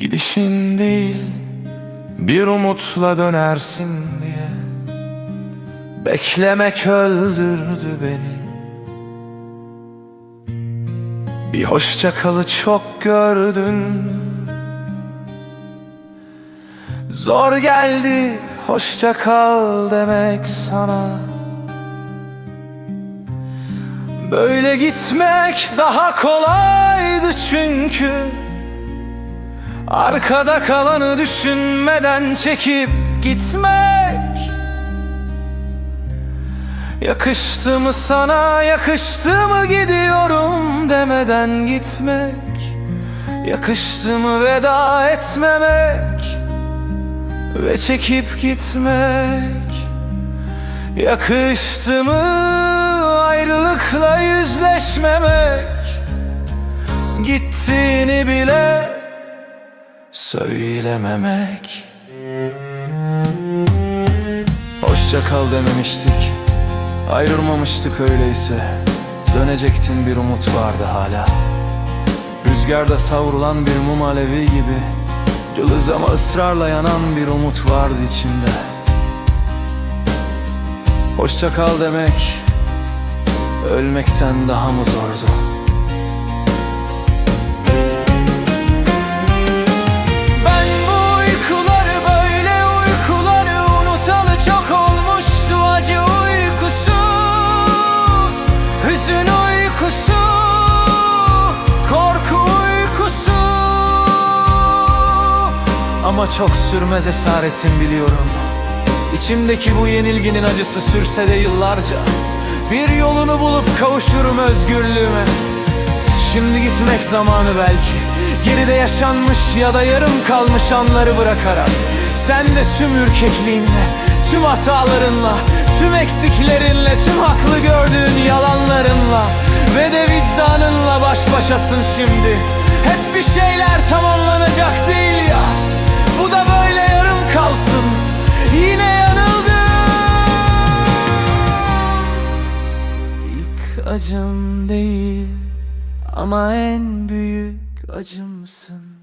Gidişin değil bir umutla dönersin diye. Beklemek öldürdü beni. Bir hoşça kalı çok gördün. Zor geldi hoşça kal demek sana. Böyle gitmek daha kolaydı çünkü Arkada kalanı düşünmeden çekip gitmek. Yakıştı mı sana yakıştı mı gidiyorum demeden gitmek. Yakıştı mı veda etmemek ve çekip gitmek. Yakıştı mı ayrılıkla yüzleşmemek? Gittiğini bile söylememek. Hoşça kal dememiştik Ayrılmamıştık öyleyse. Dönecektin bir umut vardı hala. Rüzgarda savrulan bir mum alevi gibi. Cılız ama ısrarla yanan bir umut vardı içimde. Hoşça kal demek Ölmekten daha mı zordu? Ama çok sürmez esaretim biliyorum. İçimdeki bu yenilginin acısı sürse de yıllarca Bir yolunu bulup kavuşurum özgürlüğüme. Şimdi gitmek zamanı belki Geride yaşanmış ya da yarım kalmış anları bırakarak. Sen de tüm ürkekliğinle, tüm hatalarınla Tüm eksiklerinle, tüm haklı gördüğün yalanlarınla Ve de vicdanınla baş başasın şimdi. Hep bir şeyler tamamlanacak acım değil ama en büyük acımsın